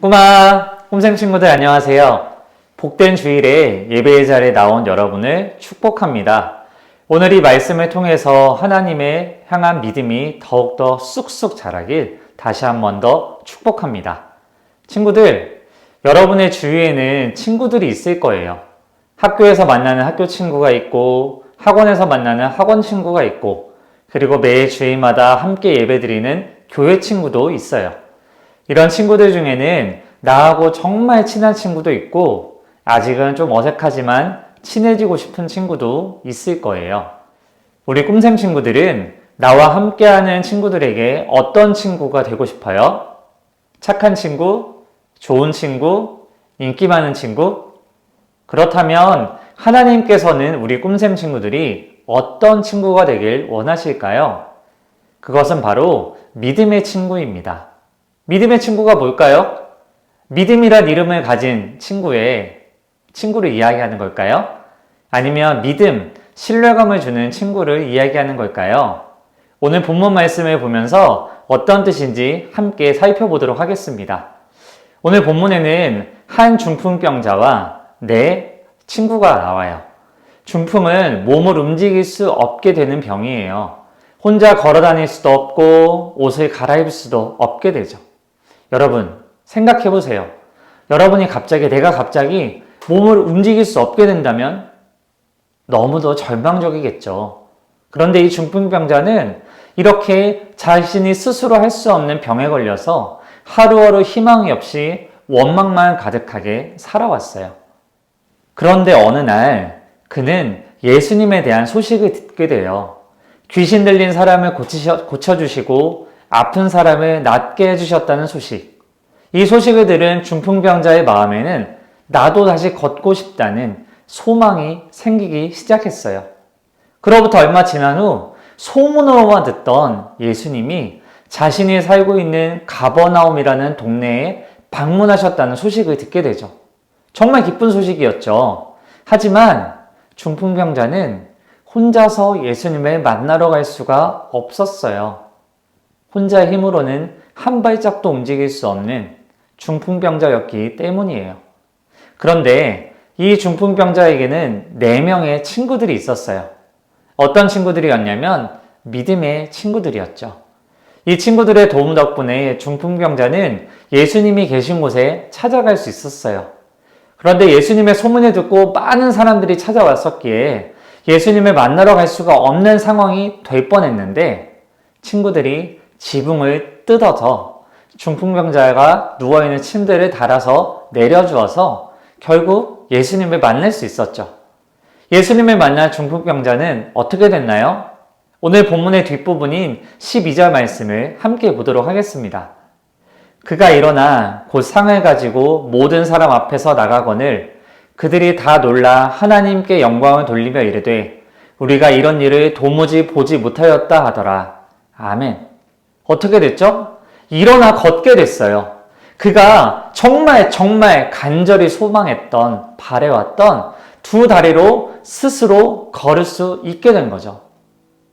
꼬마 꿈생 친구들 안녕하세요. 복된 주일에 예배의 자리에 나온 여러분을 축복합니다. 오늘 이 말씀을 통해서 하나님의 향한 믿음이 더욱더 쑥쑥 자라길 다시 한 번 더 축복합니다. 친구들, 여러분의 주위에는 친구들이 있을 거예요. 학교에서 만나는 학교 친구가 있고, 학원에서 만나는 학원 친구가 있고, 그리고 매 주일마다 함께 예배드리는 교회 친구도 있어요. 이런 친구들 중에는 나하고 정말 친한 친구도 있고, 아직은 좀 어색하지만 친해지고 싶은 친구도 있을 거예요. 우리 꿈생 친구들은 나와 함께하는 친구들에게 어떤 친구가 되고 싶어요? 착한 친구, 좋은 친구, 인기 많은 친구? 그렇다면 하나님께서는 우리 꿈샘 친구들이 어떤 친구가 되길 원하실까요? 그것은 바로 믿음의 친구입니다. 믿음의 친구가 뭘까요? 믿음이란 이름을 가진 친구의 친구를 이야기하는 걸까요? 아니면 믿음, 신뢰감을 주는 친구를 이야기하는 걸까요? 오늘 본문 말씀을 보면서 어떤 뜻인지 함께 살펴보도록 하겠습니다. 오늘 본문에는 한 중풍병자와 내 친구가 나와요. 중풍은 몸을 움직일 수 없게 되는 병이에요. 혼자 걸어 다닐 수도 없고 옷을 갈아입을 수도 없게 되죠. 여러분, 생각해 보세요. 여러분이 갑자기, 내가 갑자기 몸을 움직일 수 없게 된다면 너무도 절망적이겠죠. 그런데 이 중풍병자는 이렇게 자신이 스스로 할 수 없는 병에 걸려서 하루하루 희망이 없이 원망만 가득하게 살아왔어요. 그런데 어느 날 그는 예수님에 대한 소식을 듣게 돼요. 귀신 들린 사람을 고치셔, 고쳐주시고 아픈 사람을 낫게 해주셨다는 소식. 이 소식을 들은 중풍병자의 마음에는 나도 다시 걷고 싶다는 소망이 생기기 시작했어요. 그로부터 얼마 지난 후 소문으로만 듣던 예수님이 자신이 살고 있는 가버나움이라는 동네에 방문하셨다는 소식을 듣게 되죠. 정말 기쁜 소식이었죠. 하지만 중풍병자는 혼자서 예수님을 만나러 갈 수가 없었어요. 혼자의 힘으로는 한 발짝도 움직일 수 없는 중풍병자였기 때문이에요. 그런데 이 중풍병자에게는 네 명의 친구들이 있었어요. 어떤 친구들이었냐면 믿음의 친구들이었죠. 이 친구들의 도움 덕분에 중풍병자는 예수님이 계신 곳에 찾아갈 수 있었어요. 그런데 예수님의 소문을 듣고 많은 사람들이 찾아왔었기에 예수님을 만나러 갈 수가 없는 상황이 될 뻔했는데 친구들이 지붕을 뜯어서 중풍병자가 누워있는 침대를 달아서 내려주어서 결국 예수님을 만날 수 있었죠. 예수님을 만난 중풍병자는 어떻게 됐나요? 오늘 본문의 뒷부분인 12절 말씀을 함께 보도록 하겠습니다. 그가 일어나 곧 상을 가지고 모든 사람 앞에서 나가거늘 그들이 다 놀라 하나님께 영광을 돌리며 이르되 우리가 이런 일을 도무지 보지 못하였다 하더라. 아멘. 어떻게 됐죠? 일어나 걷게 됐어요. 그가 정말 정말 간절히 소망했던 바래왔던 두 다리로 스스로 걸을 수 있게 된 거죠.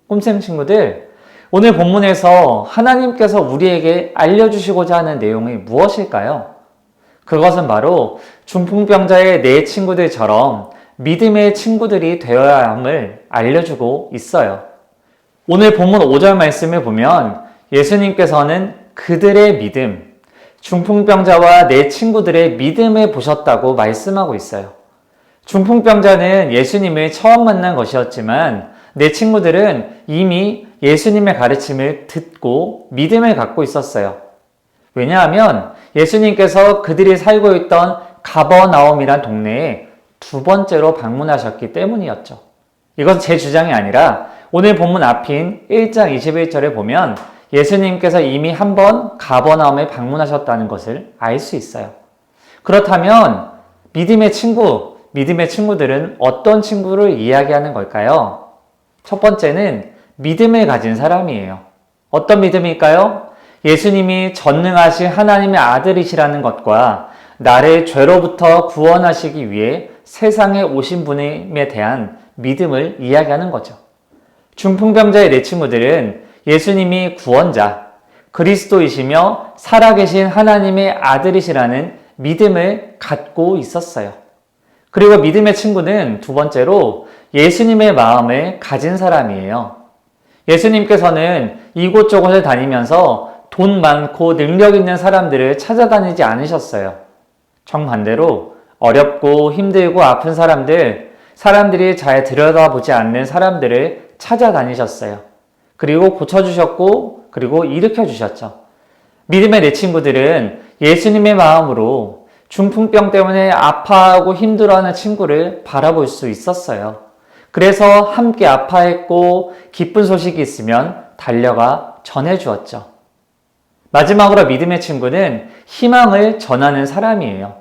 꿈쌤 친구들, 오늘 본문에서 하나님께서 우리에게 알려주시고자 하는 내용이 무엇일까요? 그것은 바로 중풍병자의 내 친구들처럼 믿음의 친구들이 되어야 함을 알려주고 있어요. 오늘 본문 5절 말씀을 보면 예수님께서는 그들의 믿음, 중풍병자와 내 친구들의 믿음을 보셨다고 말씀하고 있어요. 중풍병자는 예수님을 처음 만난 것이었지만 내 친구들은 이미 예수님의 가르침을 듣고 믿음을 갖고 있었어요. 왜냐하면 예수님께서 그들이 살고 있던 가버나움이란 동네에 두 번째로 방문하셨기 때문이었죠. 이건 제 주장이 아니라 오늘 본문 앞인 1장 21절에 보면 예수님께서 이미 한 번 가버나움에 방문하셨다는 것을 알 수 있어요. 그렇다면 믿음의 친구, 믿음의 친구들은 어떤 친구를 이야기하는 걸까요? 첫 번째는 믿음을 가진 사람이에요. 어떤 믿음일까요? 예수님이 전능하신 하나님의 아들이시라는 것과 나를 죄로부터 구원하시기 위해 세상에 오신 분에 대한 믿음을 이야기하는 거죠. 중풍병자의 내 친구들은 예수님이 구원자, 그리스도이시며 살아계신 하나님의 아들이시라는 믿음을 갖고 있었어요. 그리고 믿음의 친구는 두 번째로 예수님의 마음을 가진 사람이에요. 예수님께서는 이곳저곳을 다니면서 돈 많고 능력 있는 사람들을 찾아다니지 않으셨어요. 정반대로 어렵고 힘들고 아픈 사람들, 사람들이 잘 들여다보지 않는 사람들을 찾아다니셨어요. 그리고 고쳐주셨고, 그리고 일으켜주셨죠. 믿음의 내 친구들은 예수님의 마음으로 중풍병 때문에 아파하고 힘들어하는 친구를 바라볼 수 있었어요. 그래서 함께 아파했고 기쁜 소식이 있으면 달려가 전해주었죠. 마지막으로 믿음의 친구는 희망을 전하는 사람이에요.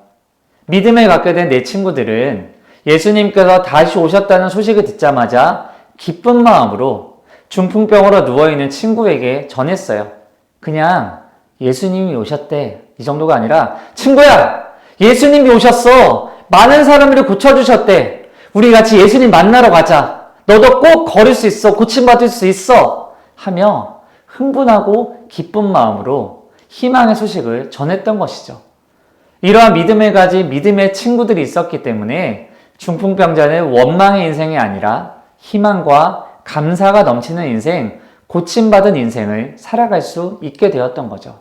믿음을 갖게 된 내 친구들은 예수님께서 다시 오셨다는 소식을 듣자마자 기쁜 마음으로 중풍병으로 누워있는 친구에게 전했어요. 그냥 예수님이 오셨대. 이 정도가 아니라, 친구야! 예수님이 오셨어! 많은 사람들이 고쳐주셨대. 우리 같이 예수님 만나러 가자. 너도 꼭 걸을 수 있어. 고침받을 수 있어. 하며 흥분하고 기쁜 마음으로 희망의 소식을 전했던 것이죠. 이러한 믿음을 가진 믿음의 친구들이 있었기 때문에 중풍병자는 원망의 인생이 아니라 희망과 감사가 넘치는 인생, 고침받은 인생을 살아갈 수 있게 되었던 거죠.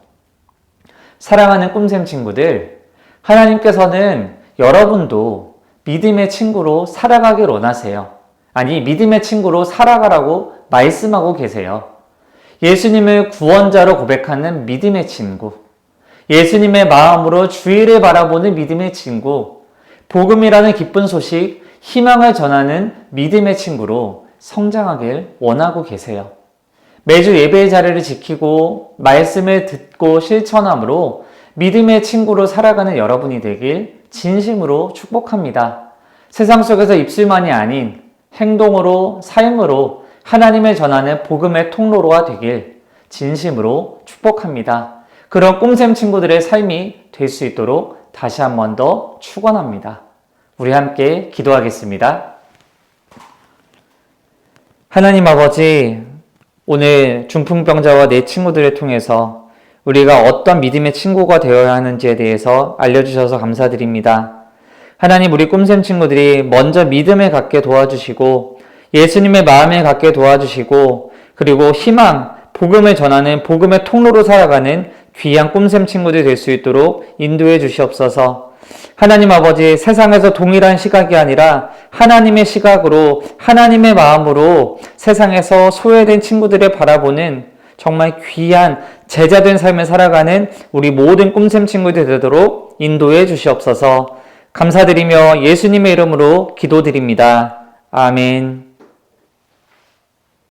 사랑하는 꿈샘 친구들, 하나님께서는 여러분도 믿음의 친구로 살아가길 원하세요. 아니, 믿음의 친구로 살아가라고 말씀하고 계세요. 예수님을 구원자로 고백하는 믿음의 친구, 예수님의 마음으로 주의를 바라보는 믿음의 친구, 복음이라는 기쁜 소식, 희망을 전하는 믿음의 친구로 성장하길 원하고 계세요. 매주 예배의 자리를 지키고 말씀을 듣고 실천함으로 믿음의 친구로 살아가는 여러분이 되길 진심으로 축복합니다. 세상 속에서 입술만이 아닌 행동으로, 삶으로 하나님을 전하는 복음의 통로로가 되길 진심으로 축복합니다. 그런 꿈샘 친구들의 삶이 될 수 있도록 다시 한 번 더 축원합니다. 우리 함께 기도하겠습니다. 하나님 아버지, 오늘 중풍병자와 내 친구들을 통해서 우리가 어떤 믿음의 친구가 되어야 하는지에 대해서 알려주셔서 감사드립니다. 하나님, 우리 꿈샘 친구들이 먼저 믿음을 갖게 도와주시고 예수님의 마음을 갖게 도와주시고 그리고 희망, 복음을 전하는 복음의 통로로 살아가는 귀한 꿈샘 친구들이 될 수 있도록 인도해 주시옵소서. 하나님 아버지 세상에서 동일한 시각이 아니라 하나님의 시각으로 하나님의 마음으로 세상에서 소외된 친구들을 바라보는 정말 귀한 제자된 삶을 살아가는 우리 모든 꿈샘 친구들 되도록 인도해 주시옵소서. 감사드리며 예수님의 이름으로 기도드립니다. 아멘.